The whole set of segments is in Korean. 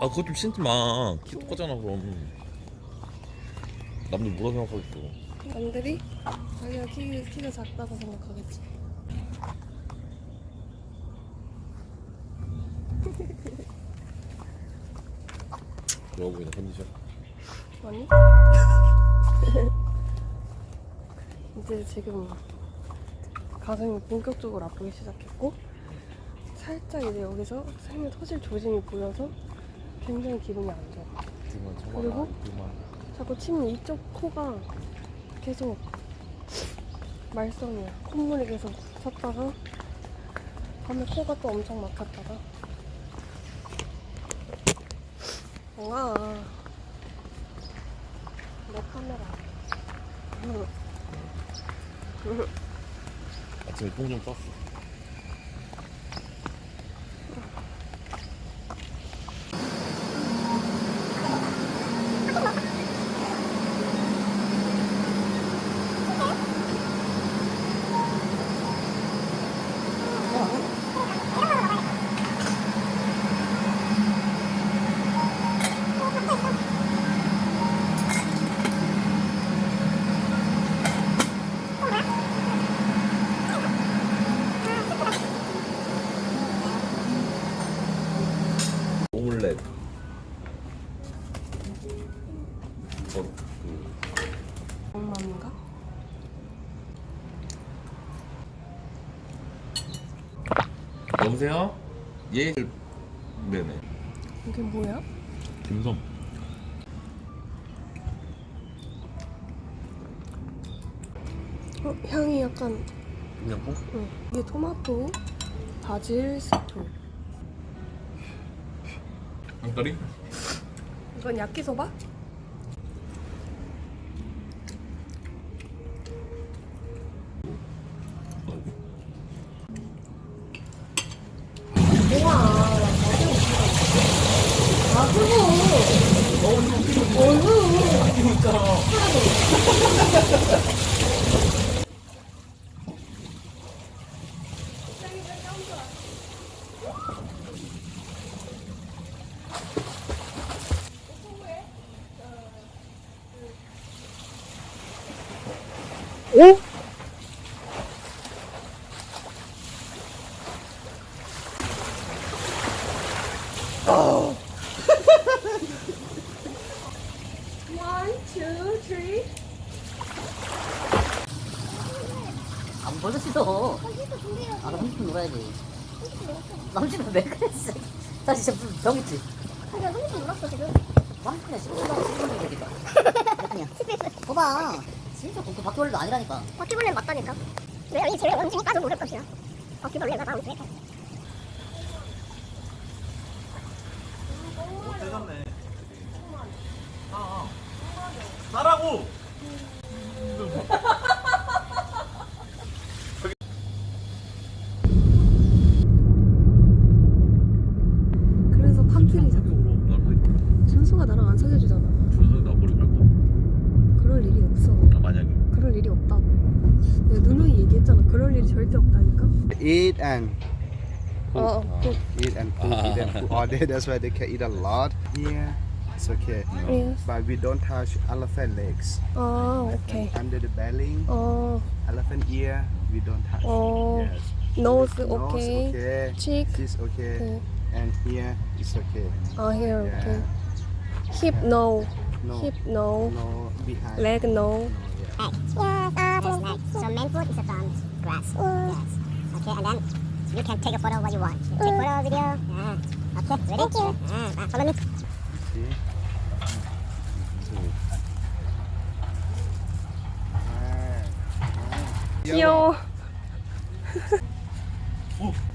아 그것 좀 신지 마. 키 똑같잖아 그럼. 남들 뭐라 생각하겠어. 남들이 자기가 키, 키가 작다고 생각하겠지. 좋아 보이는 컨디션. 아니? 이제 지금 가슴이 본격적으로 아프기 시작했고 살짝 이제 여기서 생이 터질 조짐이 보여서 굉장히 기분이 안 좋아. 그만 그리고? 그만. 자꾸 침 이쪽 코가 계속 말썽이야. 콧물이 계속 섰다가 밤에 코가 또 엄청 막혔다가 와. 내 카메라. 아침에 똥좀 쌌어. 오믈렛. 어, 그 엄마인가? 여보세요? 예. 네네. 이게 뭐야? 딤섬. 어, 향이 약간 그냥 뽕? 응. 이게 토마토, 바질, 스프. 닭다리? 이건 야끼소바? 오? One, two, three. 안 벌써 씻어. 아, 나 30분 놀아야지. 나 30분 왜 그랬어? 나 진짜 무슨 병 있지? 그냥 30분 놀았어 지금 30분에 10분 10분 얘기다. 몇 분이야? 봐봐. 진짜 그 바퀴벌레도 아니라니까. 바퀴벌레는 맞다니까. 내가 이 집에 원주니까도 모를 것이야. 바퀴벌레가 다음 주에 싸라고! 그래서 and oh, oh, Eat and cook, eat and cook all day. That's why they can eat a lot. Yeah. It's okay. Yes. But we don't touch elephant legs. Oh, okay. Under the belly. Oh. Elephant ear, we don't touch. Oh. Yes. Nose, okay. Nose, okay. Cheek. is okay. okay. And here it's okay. Oh, here yeah. okay. Hip no. no. Hip no. No. Behind. Leg no. no yeah. Yes. So main food is a ground grass. Oh. Yes. Okay, and then you can take a photo what you want. Take photo, video. Yeah. Okay, ready? Thank you. Uh, follow me. See? Ah, ah.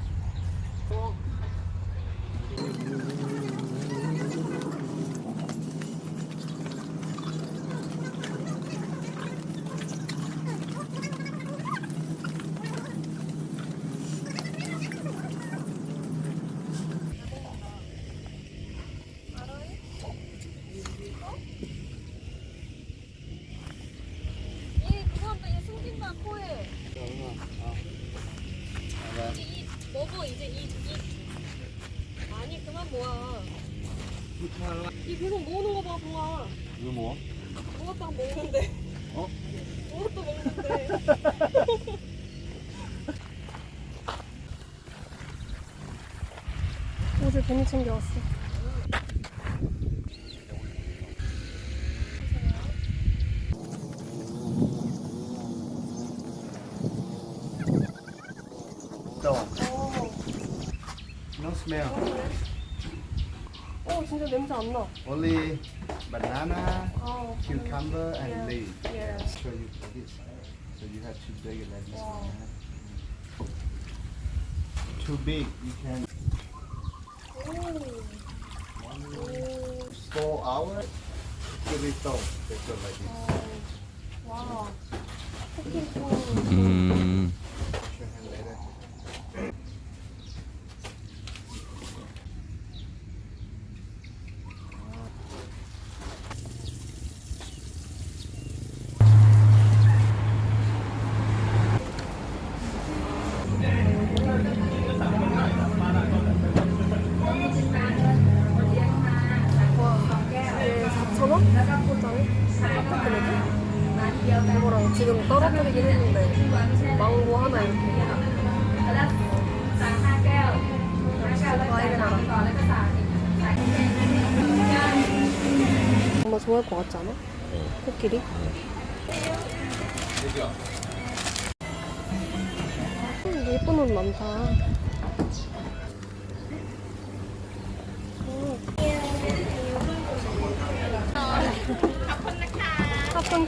이 계속 모으는 거 봐, 보아. 이거 뭐? 모았다가 먹는데. 어? 모았다 먹는데. 옷을 괜히 챙겨왔어. Only banana, oh, cucumber, and yeah. leaf. Yeah. Show you this. So you have to dig it like this. Wow. Too big, you can. Ooh. Four hours. Should like this. Oh. Wow. Mm. 예, 4,000원? 포장에? 아파트네요? 이거랑 지금 떨어뜨리긴 했는데 망고 하나 이렇게 역시 과일은 알아 정말 좋아할 것 같지 않아? 코끼리? 음, 예쁜 옷 많다 음. 카푼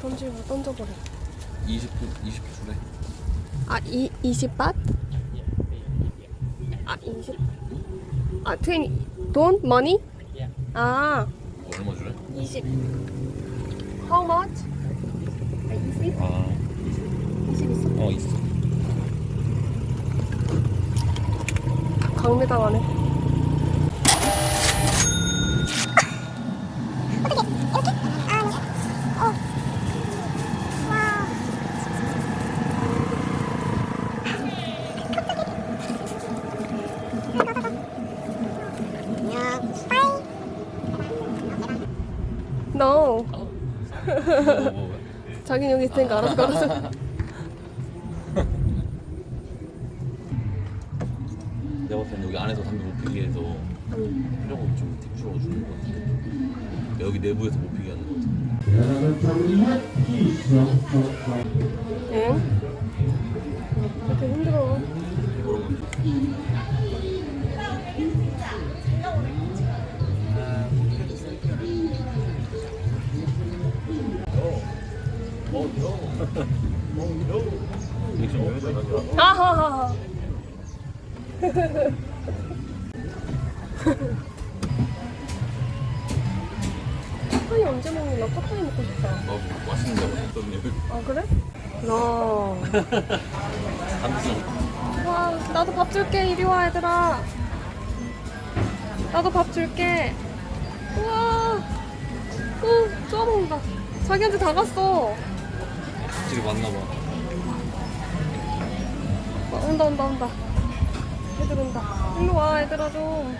던지고 던져버려. 20분 20줄에. 아, 이 20밭? 아, 20. 아, 20. 돈? money? 아, 얼마 줄에? 20. How much? 아, 20? 아, 20 있어? 어 있어. 강매당하네. No. 뭐, 뭐, 뭐. 자기는 여기 있으니까 알아서 걸어서. 내가 봤을 땐 여기 안에서 담배 못 피게 해서 조금 좀팁 줄여주는 것 같아. 여기 내부에서 못 피게 하는 것 같아. 응? 이렇게 힘들어. 아하하하. 파이 언제 먹니? 나 파파이 먹고 싶다. 어, 맛있는 거 없었니? 아 그래? 나. 좀. 와 나도 밥 줄게 이리 와 얘들아. 나도 밥 줄게. 우와. 어 좋아 먹는다. 자기한테 다 갔어. 집에 왔나 봐. 어, 온다 온다 온다. 애들 온다. 일로 와 얘들아 좀.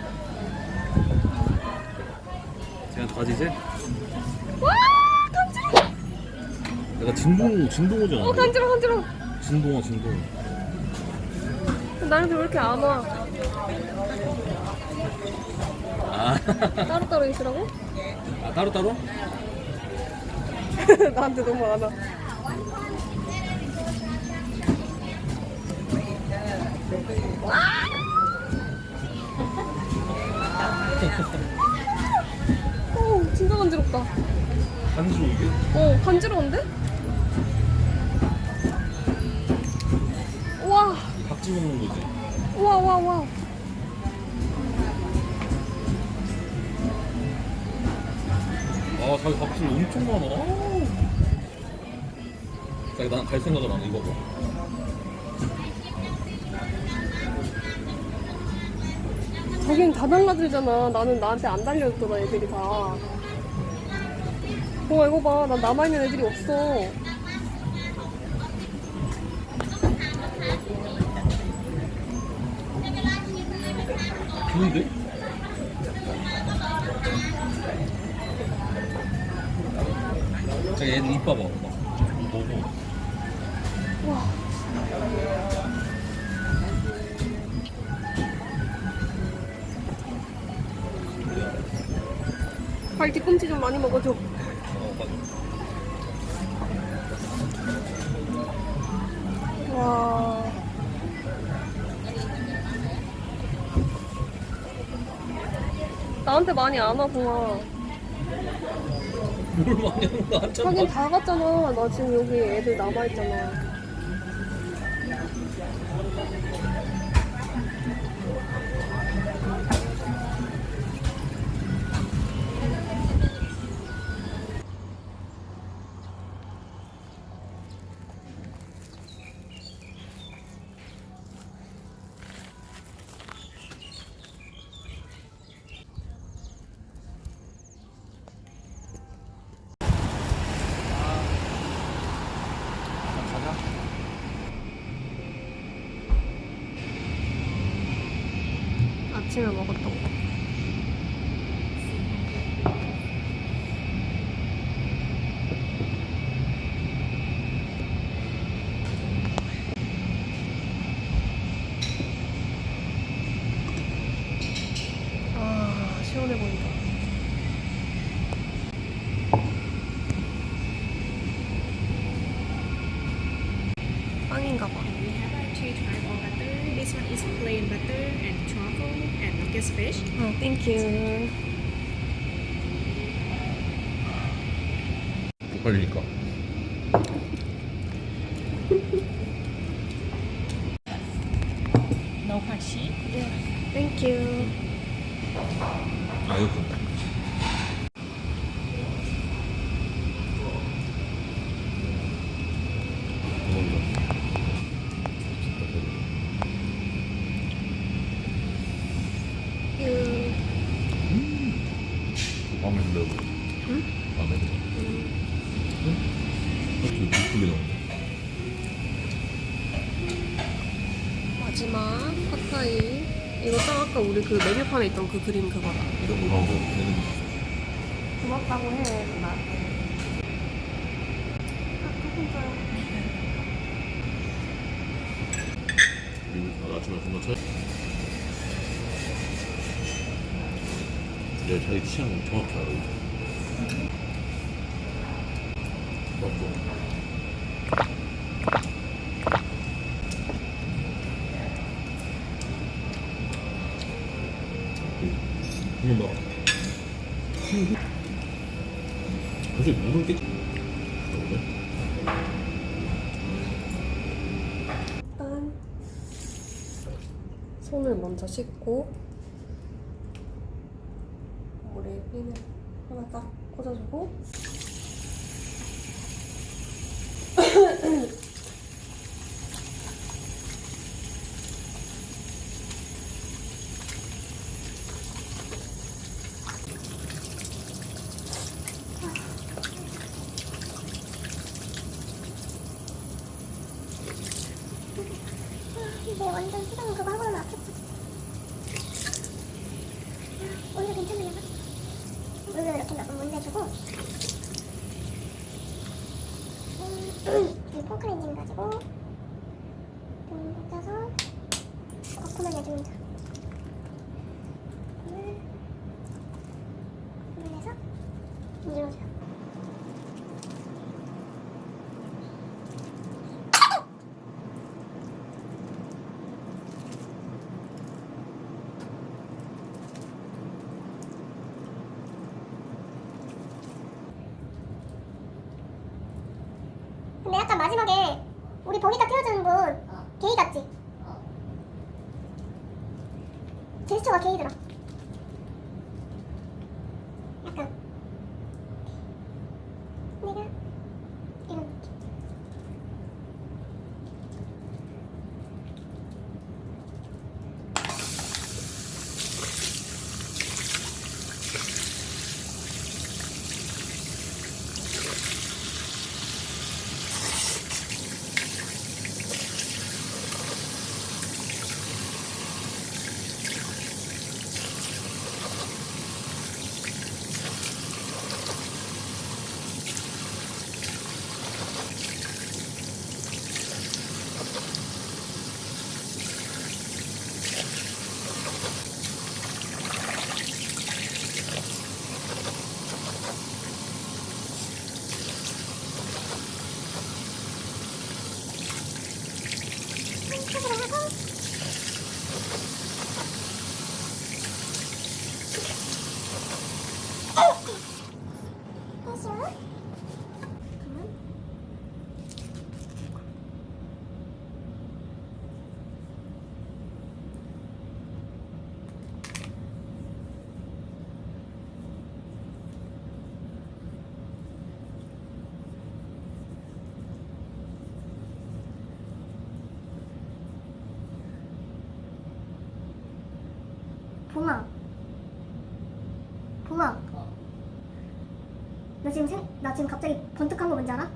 제가 가지세? 와 간지러. 내가 진동 진동호잖아. 어 간지러 간지러. 진동호 진동. 나한테 왜 이렇게 안 와? 아, 따로 따로 있으라고? 아 따로 따로? 나한테 너무 안 와. 오, 진짜 간지럽다. 간지러운데? 어, 간지러운데? 와, 박쥐 먹는 거지. 와, 와, 와. 아, 자기 박쥐 엄청 많아. 자기 난 갈 생각을 안 해, 이거 봐. 자기는 다 달라들잖아. 나는 나한테 안 달려있더라, 애들이 다. 어, 이거 봐. 난 남아있는 애들이 없어. 좋은데? 자기 애들 입 봐봐. 막 먹어. 빨리 뒤꿈치 좀 많이 먹어줘. 와. 나한테 많이 안 와, 동아. 뭘 많이 하는 거. 하긴 다 갔잖아. 나 지금 여기 애들 남아있잖아. 아침에 먹었던 거. 아, 시원해 보인다. Fish. 어, 땡큐. 빨리니까. No crunchy. 땡큐. 아, 이거. 땡큐. 마음에 들어. 응? 마음에 들어. 응? 이렇게 예쁘게 나오네. 마지막 팟타이. 이거 딱 아까 우리 그 메뉴판에 있던 그 그림 그거다. 이런 거 하고 되는 거. 고맙다고 해, 나한테. 그리고 아침에 정말 차. 내가 자기 취향 정확히 알아. 맞고. 이거 봐. 사실 물은 깨. 그래? 일단 손을 먼저 씻고 물에 비늘 하나 딱 꽂아주고 이게 완전 수당 그거 하고 나면 아팠거든. 오늘 괜찮으려나? 물을 이렇게 몇 번 문대주고 음, 이 포크 엔진 가지고 좀 꽂아서 내줍니다. 물, 물 내서 문질러줘요. 근데 약간 마지막에 우리 버기다 태워주는 분 게이 같지? 제스처가 게이더라. 약간 봄아. 봄아. 나 지금 생, 나 지금 갑자기 번뜩한 거 뭔지 알아?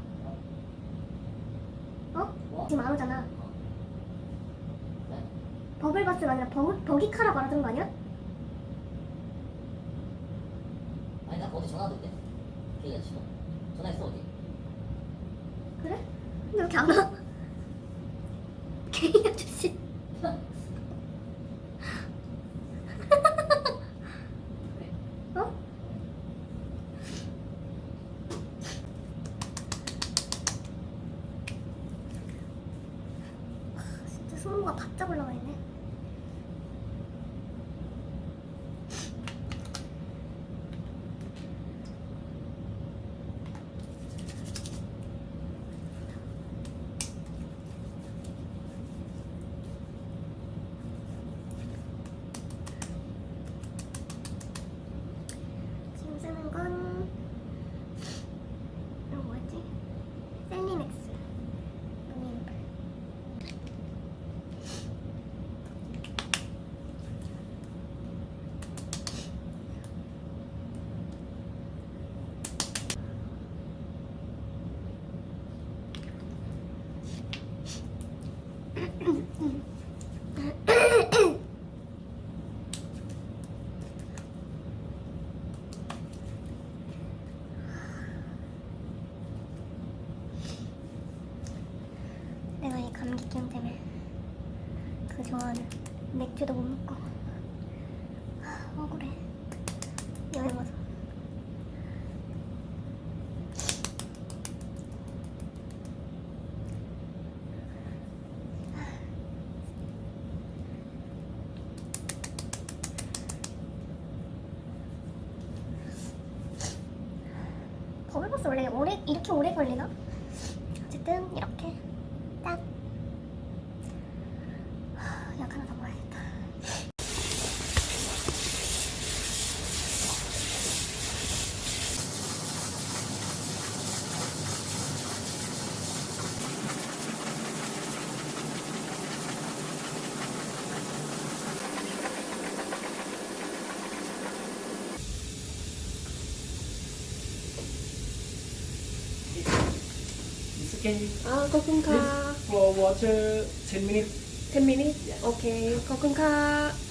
어? 지금 안 오잖아. 버블바스가 아니라 버, 버기카라고 알아듣는 거 아니야? 아니 나 어디 전화 왔는데 걔가 지금 전화했어 어디 그래? 근데 왜 이렇게 안 와? 개인 아저씨. 어? 아, 승모가 바짝 올라와 있네. 지금 쓰는 건 이거 뭐였지? 셀리맥스 루미앰플 내가 이 감기증 때문에 그 좋아하는 맥주도 못 먹고 하, 억울해 여행 와서 버블버스 원래 오래 이렇게 오래 걸리나? 어쨌든 이렇게 can you อ่าขอบคุณค่ะ for water 10 minutes 10 minutes yeah. okay. ขอบคุณค่ะ